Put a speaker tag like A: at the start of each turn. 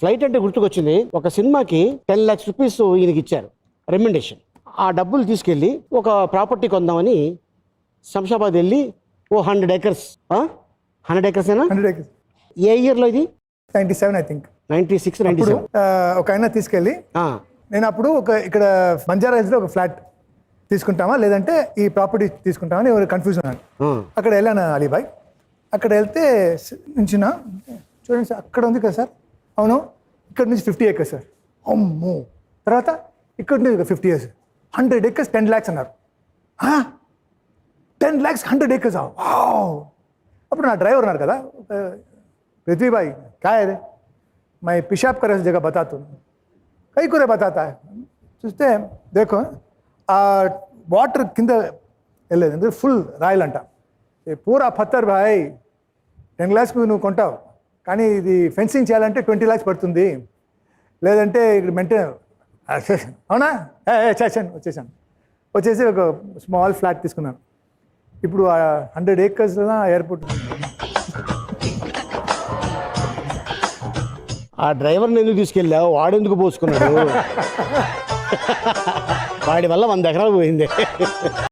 A: Flight అంటే గుర్తుకొచ్చింది. ఒక సినిమాకి టెన్ లాక్స్ రూపీస్ ఈయనకి ఇచ్చారు. రెమ్యుండేషన్ ఆ డబ్బులు తీసుకెళ్ళి ఒక ప్రాపర్టీ కొందామని శంషాబాద్ వెళ్ళి ఓ హండ్రెడ్ ఏకర్స్ హండ్రెడ్ ఏకర్స్ ఏనా?
B: హండ్రెడ్ ఏకర్స్
A: ఏ ఇయర్లో ఇది?
B: Ninety seven I think.
A: Ninety six ninety
B: ఇప్పుడు
A: సెవెన్.
B: ఒక ఆయన తీసుకెళ్ళి నేను అప్పుడు ఒక ఇక్కడ బంజారా హిల్స్లో ఒక ఫ్లాట్ తీసుకుంటామా? లేదంటే ఈ ప్రాపర్టీ తీసుకుంటామని ఎవరు కన్ఫ్యూజ్ ఉన్నాను అక్కడ వెళ్ళాను అలీబాయ్. అక్కడ వెళ్తే నుంచిన చూడండి సార్ అక్కడ ఉంది కదా సార్. అవును ఇక్కడ నుంచి ఫిఫ్టీ ఏకర్స్ సార్ అమ్మో తర్వాత ఇక్కడ నుంచి fifty years hundred acres ten lakhs అన్నారు టెన్ ల్యాక్స్ హండ్రెడ్ ఏకర్స్ అప్పుడు నా డ్రైవర్ ఉన్నారు కదా पृथ्वी भाई क्या है रे मैं पेशाब करे जगह बता तू कई को रे बताता है చూస్తే దేకో ఆ వాటర్ కింద వెళ్ళేది ఎందుకంటే ఫుల్ రాయల్ అంట ఏ పూరా పత్తర్ భాయ్ టెన్ ల్యాక్స్కి నువ్వు కొంటావు కానీ ఇది ఫెన్సింగ్ చేయాలంటే ట్వంటీ ల్యాక్స్ పడుతుంది. లేదంటే ఇక్కడ మెయింటైన్ అవునా? చేశాను వచ్చేసాను. వచ్చేసి ఒక స్మాల్ ఫ్లాట్ తీసుకున్నాను. ఇప్పుడు హండ్రెడ్ ఏకర్స్లో ఎయిర్పోర్ట్
A: ఆ డ్రైవర్ని ఎందుకు తీసుకెళ్ళావు వాడెందుకు పోసుకున్నాడు? వాడి వల్ల వంద ఎకరాలు పోయింది.